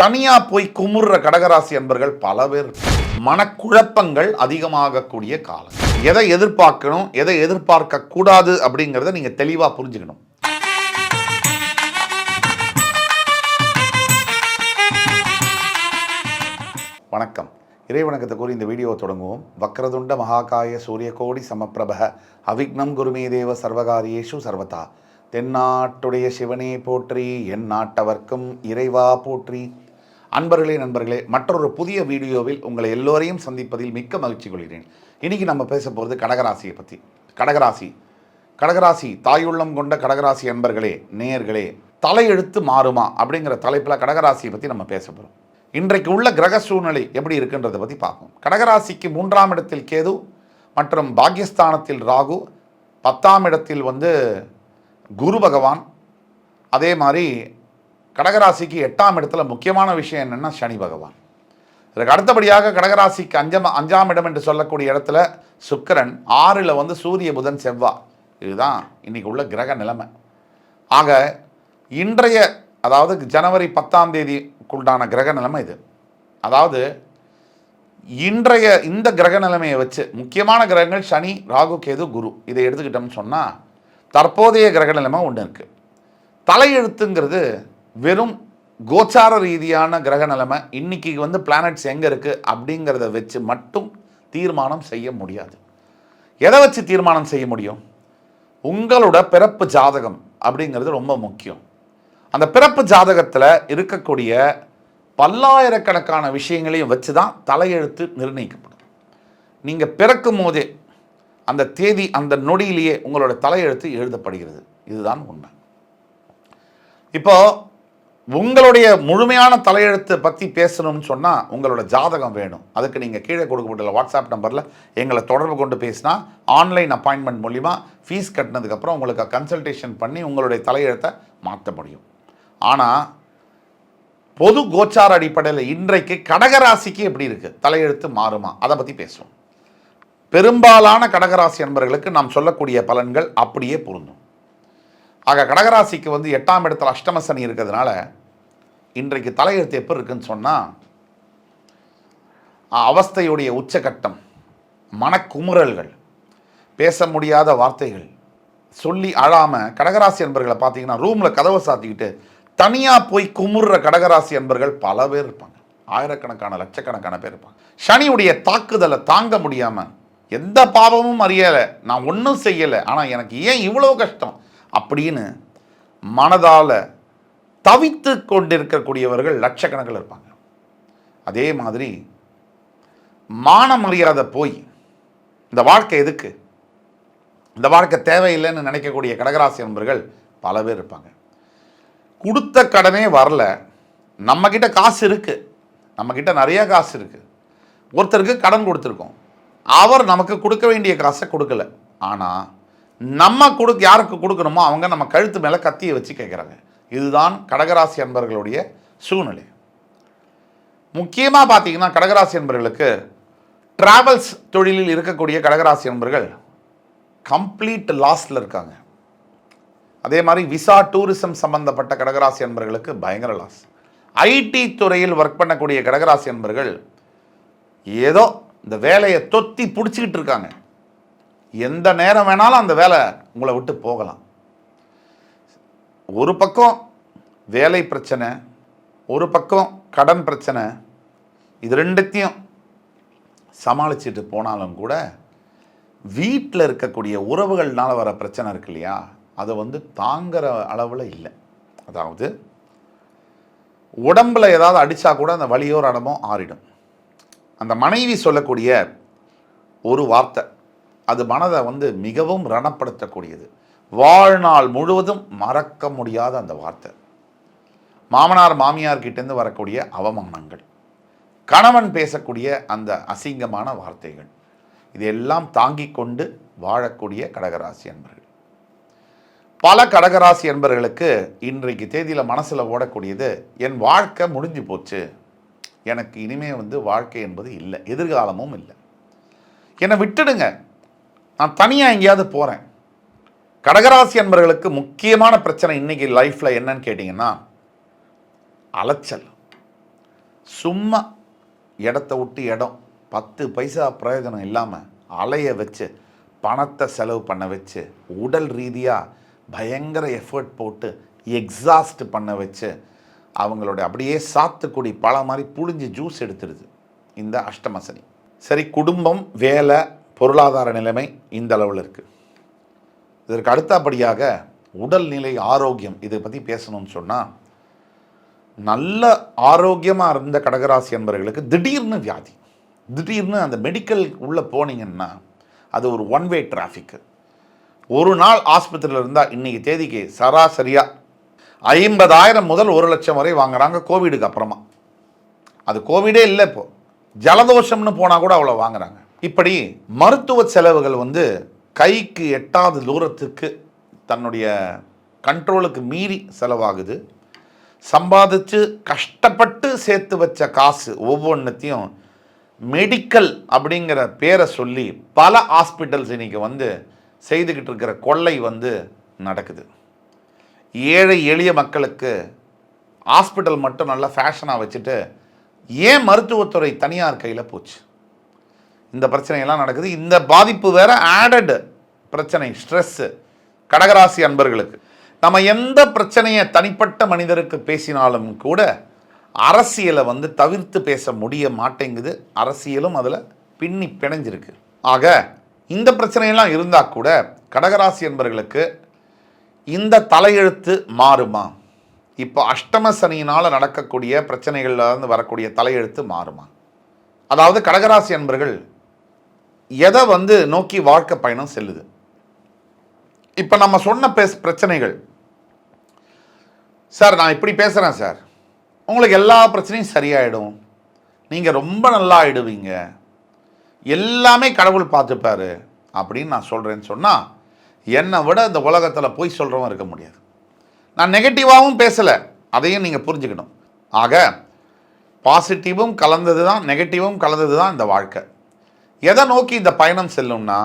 தனியாக போய் குமுறுற கடகராசி அன்பர்கள் பல பேர் மனக்குழப்பங்கள் அதிகமாகக்கூடிய காலம். எதை எதிர்பார்க்கணும் எதை எதிர்பார்க்க கூடாது அப்படிங்கிறத நீங்கள் தெளிவாக புரிஞ்சுக்கணும். வணக்கம். இறை வணக்கத்தை கூறி இந்த வீடியோவை தொடங்குவோம். வக்ரதுண்ட மகாகாய சூரியகோடி சமப்பிரப அவிக்னம் குருமே தேவ சர்வகாரியேஷு சர்வதா. தென்னாட்டுடைய சிவனே போற்றி என் நாட்டவர்க்கும் இறைவா போற்றி. அன்பர்களே நண்பர்களே மற்றொரு புதிய வீடியோவில் உங்களை எல்லோரையும் சந்திப்பதில் மிக்க மகிழ்ச்சி கொள்கிறேன். இன்னைக்கு நம்ம பேச போகிறது கடகராசியை பற்றி கடகராசி. கடகராசி தாயுள்ளம் கொண்ட கடகராசி அன்பர்களே நேயர்களே தலையெழுத்து மாறுமா அப்படிங்கிற தலைப்பில் கடகராசியை பற்றி நம்ம பேச போகிறோம் இன்றைக்கு உள்ள கிரக சூழ்நிலை எப்படி இருக்குன்றதை பற்றி பார்ப்போம். கடகராசிக்கு மூன்றாம் இடத்தில் கேது மற்றும் பாகிஸ்தானத்தில் ராகு. பத்தாம் இடத்தில் வந்து குரு பகவான். அதே மாதிரி கடகராசிக்கு எட்டாம் இடத்துல முக்கியமான விஷயம் என்னென்னா சனி பகவான். இதுக்கு அடுத்தபடியாக கடகராசிக்கு அஞ்சம் அஞ்சாம் இடம் என்று சொல்லக்கூடிய இடத்துல சுக்கிரன் ஆறில் வந்து சூரிய புதன் செவ்வா. இதுதான் இன்னைக்கு உள்ள கிரக நிலைமை. ஆக இன்றைய அதாவது ஜனவரி பத்தாம் தேதிக்குண்டான கிரக நிலைமை இது. அதாவது இன்றைய இந்த கிரக நிலைமையை வச்சு முக்கியமான கிரகங்கள் சனி ராகு கேது குரு. இதை எடுத்துக்கிட்டோம்னு சொன்னால் தற்போதைய கிரக நிலைமை ஒன்று இருக்குது தலையெழுத்துங்கிறது வெறும் கோச்சார ரீதியான கிரக நிலைமை இன்னைக்கு வந்து பிளானட்ஸ் எங்கே இருக்குது அப்படிங்கிறத வச்சு மட்டும் தீர்மானம் செய்ய முடியாது. எதை வச்சு தீர்மானம் செய்ய முடியும்? உங்களோட பிறப்பு ஜாதகம் அப்படிங்கிறது ரொம்ப முக்கியம். அந்த பிறப்பு ஜாதகத்தில் இருக்கக்கூடிய பல்லாயிரக்கணக்கான விஷயங்களையும் வச்சு தான் தலையெழுத்து நிர்ணயிக்கப்படும். நீங்கள் பிறக்கும் போதே அந்த தேதி அந்த நொடியிலேயே உங்களோட தலையெழுத்து எழுதப்படுகிறது. இதுதான் உண்மை. இப்போது உங்களுடைய முழுமையான தலையெழுத்தை பற்றி பேசணும்னு சொன்னால் உங்களோட ஜாதகம் வேணும். அதுக்கு நீங்கள் கீழே கொடுக்கப்பட்டுள்ள வாட்ஸ்அப் நம்பரில் எங்களை தொடர்பு கொண்டு பேசினா ஆன்லைன் அப்பாயின்மெண்ட் மூலிமா ஃபீஸ் கட்டினதுக்கப்புறம் உங்களுக்கு கன்சல்டேஷன் பண்ணி உங்களுடைய தலையெழுத்தை மாற்ற முடியும். ஆனால் பொது கோச்சார அடிப்படையில் இன்றைக்கு கடகராசிக்கு எப்படி இருக்குது தலையெழுத்து மாறுமா? அதை பற்றி பேசுவோம். பெரும்பாலான கடகராசி அன்பர்களுக்கு நாம் சொல்லக்கூடிய பலன்கள் அப்படியே பொருந்தும். ஆக கடகராசிக்கு வந்து எட்டாம் இடத்துல அஷ்டம சனி இருக்கிறதுனால இன்றைக்கு தலையெழுத்து எப்போ இருக்குன்னு சொன்னால் அவஸ்தையுடைய உச்சகட்டம் மனக்குமுறல்கள் பேச முடியாத வார்த்தைகள் சொல்லி அழாமல் கடகராசி அன்பர்களை பார்த்தீங்கன்னா ரூமில் கதவை சாத்திக்கிட்டு தனியாக போய் குமுறுற கடகராசி அன்பர்கள் பல பேர் இருப்பாங்க. ஆயிரக்கணக்கான லட்சக்கணக்கான பேர் இருப்பாங்க. சனியுடைய தாக்குதலை தாங்க முடியாமல் எந்த பாவமும் அறியலை நான் ஒன்றும் செய்யலை ஆனால் எனக்கு ஏன் இவ்வளோ கஷ்டம்? அப்படின்னு மனதால் தவித்து கொண்டிருக்கக்கூடியவர்கள் லட்சக்கணக்கில் இருப்பாங்க. அதே மாதிரி மான மரியாதை போய் இந்த வாழ்க்கை எதுக்கு? இந்த வாழ்க்கை தேவையில்லைன்னு நினைக்கக்கூடிய கடகராசி நண்பர்கள் பல பேர் இருப்பாங்க. கொடுத்த கடனே வரல. நம்மக்கிட்ட காசு இருக்குது நம்மக்கிட்ட நிறைய காசு இருக்குது ஒருத்தருக்கு கடன் கொடுத்துருக்கோம். அவர் நமக்கு கொடுக்க வேண்டிய காசை கொடுக்கல. ஆனால் நம்ம கொடுக்க யாருக்கு கொடுக்கணுமோ அவங்க நம்ம கழுத்து மேலே கத்தியை வச்சு கேட்குறாங்க இதுதான் கடகராசி அன்பர்களுடைய சூழ்நிலை. முக்கியமாக பார்த்தீங்கன்னா கடகராசி அன்பர்களுக்கு ட்ராவல்ஸ் தொழிலில் இருக்கக்கூடிய கடகராசி அன்பர்கள் கம்ப்ளீட் லாஸில் இருக்காங்க. அதே மாதிரி விசா டூரிசம் சம்பந்தப்பட்ட கடகராசி அன்பர்களுக்கு பயங்கர லாஸ் ஐடி துறையில் ஒர்க் பண்ணக்கூடிய கடகராசி அன்பர்கள் ஏதோ இந்த வேலையை தொத்தி பிடிச்சிக்கிட்டு இருக்காங்க. எந்த நேரம் வேணாலும் அந்த வேலை உங்களை விட்டு போகலாம். ஒரு பக்கம் வேலை பிரச்சனை ஒரு பக்கம் கடன் பிரச்சனை இது ரெண்டுத்தையும் சமாளிச்சுட்டு போனாலும் கூட வீட்டில் இருக்கக்கூடிய உறவுகள்னால வர பிரச்சனை இருக்கு இல்லையா? அதை வந்து தாங்குகிற அளவில் இல்லை. அதாவது உடம்புல ஏதாவது அடித்தா கூட அந்த வலியோர் அடமும் ஆறிடும். அந்த மனைவி சொல்லக்கூடிய ஒரு வார்த்தை அது மனதை வந்து மிகவும் ரணப்படுத்தக்கூடியது. வாழ்நாள் முழுவதும் மறக்க முடியாத அந்த வார்த்தை. மாமனார் மாமியார்கிட்டேருந்து வரக்கூடிய அவமானங்கள். கணவன் பேசக்கூடிய அந்த அசிங்கமான வார்த்தைகள். இதெல்லாம் தாங்கிக் கொண்டு வாழக்கூடிய கடகராசி என்பர்கள் பல கடகராசி என்பர்களுக்கு இன்றைக்கு தேதியில் மனசில் ஓடக்கூடியது என் வாழ்க்கை முடிஞ்சு போச்சு. எனக்கு இனிமே வந்து வாழ்க்கை என்பது இல்லை. எதிர்காலமும் இல்லை. என்னை விட்டுடுங்க. நான் தனியாக எங்கேயாவது போகிறேன் கடகராசி அன்பர்களுக்கு முக்கியமான பிரச்சனை இன்னைக்கு லைஃப்பில் என்னன்னு கேட்டிங்கன்னா அலைச்சல். சும்மா இடத்த விட்டு இடம் பத்து பைசா பிரயோஜனம் இல்லாமல் அலைய வச்சு பணத்தை செலவு பண்ண வச்சு உடல் ரீதியாக பயங்கர எஃபர்ட் போட்டு எக்ஸாஸ்ட் பண்ண வச்சு அவங்களோட அப்படியே சாத்துக்குடி பல மாதிரி புழிஞ்சு ஜூஸ் எடுத்துடுது. இந்த அஷ்டமசனி சரி குடும்பம் வேலை பொருளாதார நிலைமை இந்த அளவில் இருக்குது இதற்கு அடுத்தபடியாக உடல்நிலை ஆரோக்கியம் இதை பற்றி பேசணும்னு சொன்னால் நல்ல ஆரோக்கியமாக இருந்த கடகராசி என்பவர்களுக்கு திடீர்னு வியாதி. திடீர்னு அந்த மெடிக்கல் உள்ளே போனீங்கன்னா அது ஒரு ஒன் வே டிராஃபிக்கு ஒரு நாள் ஆஸ்பத்திரியில் இருந்தால் இன்றைக்கி தேதிக்கு சராசரியாக ஐம்பதாயிரம் முதல் ஒரு லட்சம் வரை வாங்குகிறாங்க கோவிடுக்கு அப்புறமா. அது கோவிடே இல்லை இப்போது ஜலதோஷம்னு போனால் கூட அவ்வளோ வாங்குறாங்க. இப்படி மருத்துவ செலவுகள் வந்து கைக்கு எட்டாத தூரத்துக்கு தன்னுடைய கண்ட்ரோலுக்கு மீறி செலவாகுது. சம்பாதிச்சு கஷ்டப்பட்டு சேர்த்து வச்ச காசு ஒவ்வொன்றத்தையும் மெடிக்கல் அப்படிங்கிற பேரை சொல்லி பல ஹாஸ்பிட்டல்ஸ் இன்னைக்கு வந்து செய்துக்கிட்டு இருக்கிற கொள்ளை வந்து நடக்குது. ஏழை எளிய மக்களுக்கு ஹாஸ்பிட்டல் மட்டும் நல்லா ஃபேஷனாக வச்சுட்டு ஏன் மருத்துவத்துறை தனியார் கையில் போச்சு? இந்த பிரச்சனையெல்லாம் நடக்குது. இந்த பாதிப்பு வேற ஆடட் பிரச்சனை ஸ்ட்ரெஸ்ஸு கடகராசி அன்பர்களுக்கு. நம்ம எந்த பிரச்சனையை தனிப்பட்ட மனிதருக்கு பேசினாலும் கூட அரசியலை வந்து தவிர்த்து பேச முடிய மாட்டேங்குது. அரசியலும் அதில் பின்னி பிணைஞ்சிருக்கு. ஆக இந்த பிரச்சனையெல்லாம் இருந்தால் கூட கடகராசி என்பர்களுக்கு இந்த தலையெழுத்து மாறுமா? இப்போ அஷ்டம சனியினால் நடக்கக்கூடிய பிரச்சனைகளில் இருந்து வரக்கூடிய தலையெழுத்து மாறுமா? அதாவது கடகராசி அன்பர்கள் எதை வந்து நோக்கி வாழ்க்கை பயணம் செல்லுது? இப்போ நம்ம சொன்ன பேச பிரச்சனைகள். சார் நான் இப்படி பேசுகிறேன் சார். உங்களுக்கு எல்லா பிரச்சனையும் சரியாயிடும். நீங்கள் ரொம்ப நல்லா ஆயிடுவீங்க. எல்லாமே கடவுள் பார்த்துப்பாரு அப்படின்னு நான் சொல்கிறேன்னு சொன்னால் என்னை விட இந்த உலகத்தில் போய் சொல்கிறவன் இருக்க முடியாது. நான் நெகட்டிவாகவும் பேசலை. அதையும் நீங்கள் புரிஞ்சுக்கணும். ஆக பாசிட்டிவும் கலந்தது தான் நெகட்டிவும் கலந்தது தான் இந்த வாழ்க்கை. எதை நோக்கி இந்த பயணம் செல்லும்னா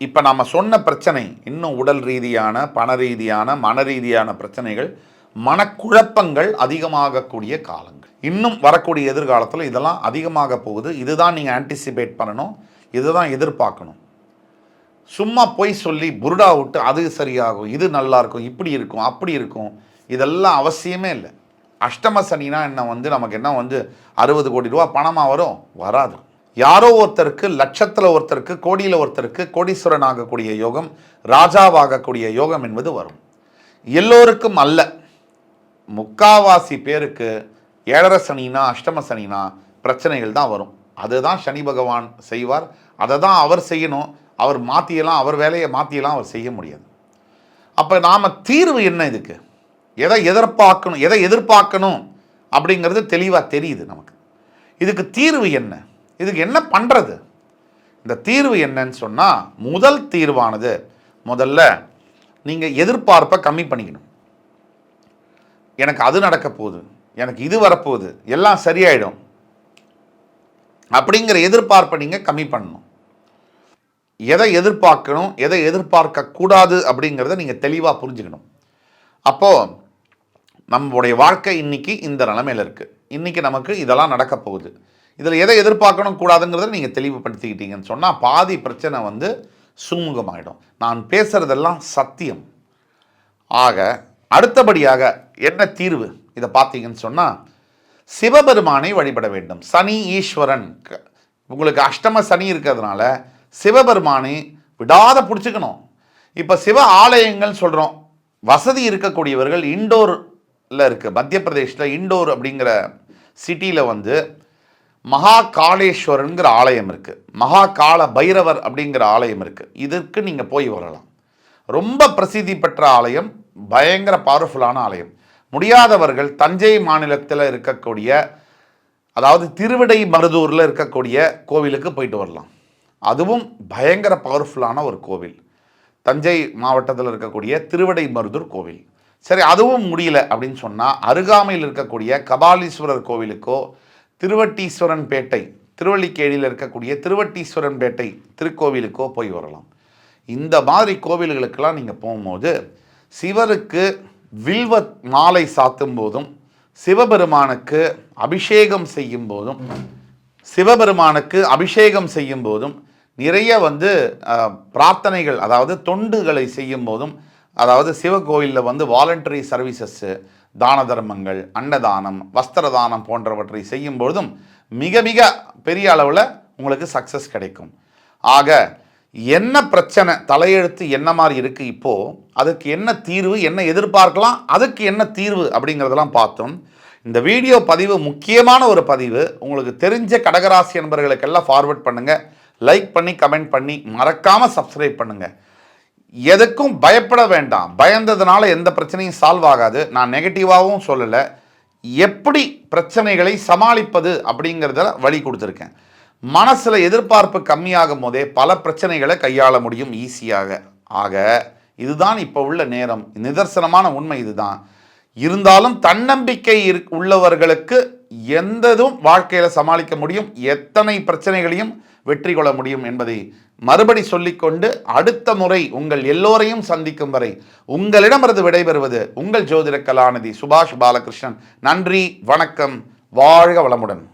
இப்போ நம்ம சொன்ன பிரச்சனை இன்னும் உடல் ரீதியான பண ரீதியான மன ரீதியான பிரச்சனைகள் மனக்குழப்பங்கள் அதிகமாகக்கூடிய காலங்கள். இன்னும் வரக்கூடிய எதிர்காலத்தில் இதெல்லாம் அதிகமாக போகுது. இதுதான் நீங்கள் ஆன்டிசிபேட் பண்ணணும். இதுதான் எதிர்பார்க்கணும். சும்மா போய் சொல்லி புருடா விட்டு அது சரியாகும் இது நல்லா இருக்கும் இப்படி இருக்கும் அப்படி இருக்கும். இதெல்லாம் அவசியமே இல்லை. அஷ்டம சனினா என்ன வந்து நமக்கு என்ன வந்து அறுபது கோடி ரூபா பணமாக வரும்? வராது. யாரோ ஒருத்தருக்கு லட்சத்தில் ஒருத்தருக்கு கோடியில் ஒருத்தருக்கு கோடீஸ்வரன் ஆகக்கூடிய யோகம் ராஜாவாகக்கூடிய யோகம் என்பது வரும். எல்லோருக்கும் அல்ல. முக்காவாசி பேருக்கு ஏழரை சனினா அஷ்டம சனினா பிரச்சனைகள் தான் வரும். அதுதான் சனி பகவான் செய்வார். அதை தான் அவர் செய்யணும். அவர் மாற்றியெல்லாம் அவர் வேலையை மாற்றியெல்லாம் அவர் செய்ய முடியாது. அப்போ நாம் தீர்வு என்ன இதுக்கு? எதை எதிர்பார்க்கணும் எதை எதிர்பார்க்கணும் அப்படிங்கிறது தெளிவாக தெரியுது நமக்கு. இதுக்கு தீர்வு என்ன? இதுக்கு என்ன பண்ணுறது இந்த தீர்வு என்னன்னு சொன்னால் முதல் தீர்வானது முதல்ல நீங்கள் எதிர்பார்ப்பை கம்மி பண்ணிக்கணும். எனக்கு அது நடக்க போகுது எனக்கு இது வரப்போகுது எல்லாம் சரியாயிடும். அப்படிங்கிற எதிர்பார்ப்பை நீங்கள் கம்மி பண்ணணும். எதை எதிர்பார்க்கணும் எதை எதிர்பார்க்க கூடாது அப்படிங்கிறத நீங்கள் தெளிவாக புரிஞ்சுக்கணும். அப்போது நம்முடைய வாழ்க்கை இன்னைக்கு இந்த நிலமையில இருக்குது இன்னைக்கு நமக்கு இதெல்லாம் நடக்க போகுது. இதில் எதை எதிர்பார்க்கணும் கூடாதுங்கிறத நீங்கள் தெளிவுபடுத்திக்கிட்டீங்கன்னு சொன்னால் பாதி பிரச்சனை வந்து சுமூகமாயிடும். நான் பேசுகிறதெல்லாம் சத்தியம். ஆக அடுத்தபடியாக என்ன தீர்வு? இதை பார்த்தீங்கன்னு சொன்னால் சிவபெருமானை வழிபட வேண்டும். சனி ஈஸ்வரன். க- உங்களுக்கு அஷ்டம சனி இருக்கிறதுனால சிவபெருமானை விடாத பிடிச்சிக்கணும். இப்போ சிவ ஆலயங்கள் சொல்கிறோம் வசதி இருக்கக்கூடியவர்கள் இண்டோரில் இருக்குது மத்திய பிரதேஷில் இண்டோர் அப்படிங்கிற சிட்டியில் வந்து மகா காளேஸ்வரனுங்கிற ஆலயம் இருக்குது மகா கால பைரவர் அப்படிங்கிற ஆலயம் இருக்குது இதற்கு நீங்கள் போய் வரலாம். ரொம்ப பிரசித்தி பெற்ற ஆலயம் பயங்கர பவர்ஃபுல்லான ஆலயம். முடியாதவர்கள் தஞ்சை மாநிலத்தில் இருக்கக்கூடிய அதாவது திருவிடை மருதூரில் இருக்கக்கூடிய கோவிலுக்கு போயிட்டு வரலாம். அதுவும் பயங்கர பவர்ஃபுல்லான ஒரு கோவில். தஞ்சை மாவட்டத்தில் இருக்கக்கூடிய திருவிடை மருதூர் கோவில். சரி அதுவும் முடியல அப்படின்னு சொன்னால் அருகாமையில் இருக்கக்கூடிய கபாலீஸ்வரர் கோவிலுக்கோ திருவட்டீஸ்வரன் பேட்டை திருவள்ளிக்கேணியில் இருக்கக்கூடிய திருவட்டீஸ்வரன் பேட்டை திருக்கோவிலுக்கோ போய் வரலாம். இந்த மாதிரி கோவில்களுக்கெல்லாம் நீங்கள் போகும்போது சிவருக்கு வில்வ மாலை சாத்தும் போதும் சிவபெருமானுக்கு அபிஷேகம் செய்யும் போதும் சிவபெருமானுக்கு அபிஷேகம் செய்யும் போதும் நிறைய வந்து பிரார்த்தனைகள் அதாவது தொண்டுகளை செய்யும் போதும் அதாவது சிவகோயிலில் வந்து வாலண்டரி சர்வீசஸ்ஸு தான தர்மங்கள் அன்னதானம் வஸ்திர தானம் போன்றவற்றை செய்யும் பொழுதும் மிக மிக பெரிய அளவில் உங்களுக்கு சக்ஸஸ் கிடைக்கும். ஆக என்ன பிரச்சனை தலையெழுத்து என்ன மாதிரி இருக்குது இப்போது அதுக்கு என்ன தீர்வு என்ன எதிர்பார்க்கலாம் அதுக்கு என்ன தீர்வு அப்படிங்கிறதெல்லாம் பார்த்தோம். இந்த வீடியோ பதிவு முக்கியமான ஒரு பதிவு. உங்களுக்கு தெரிஞ்ச கடகராசி என்பவர்களுக்கெல்லாம் ஃபார்வர்ட் பண்ணுங்கள் லைக் பண்ணி கமெண்ட் பண்ணி மறக்காமல் சப்ஸ்கிரைப் பண்ணுங்கள் எதுக்கும் பயப்பட வேண்டாம். பயந்ததுனால எந்த பிரச்சனையும் சால்வ் ஆகாது. நான் நெகட்டிவாகவும் சொல்லலை. எப்படி பிரச்சனைகளை சமாளிப்பது அப்படிங்கிறத வழி கொடுத்துருக்கேன். மனசில் எதிர்பார்ப்பு கம்மியாகும் போதே பல பிரச்சனைகளை கையாள முடியும் ஈஸியாக ஆக இதுதான் இப்போ உள்ள நேரம். நிதர்சனமான உண்மை இதுதான். இருந்தாலும் தன்னம்பிக்கை உள்ளவர்களுக்கு எந்ததும் வாழ்க்கையில் சமாளிக்க முடியும் எத்தனை பிரச்சனைகளையும் வெற்றி கொள்ள முடியும் என்பதை மறுபடி சொல்லிக்கொண்டு அடுத்த முறை உங்கள் எல்லோரையும் சந்திக்கும் வரை உங்களிடமிருந்து விடைபெறுவது உங்கள் ஜோதிட கலாநிதி சுபாஷ் பாலகிருஷ்ணன். நன்றி வணக்கம் வாழ்க வளமுடன்.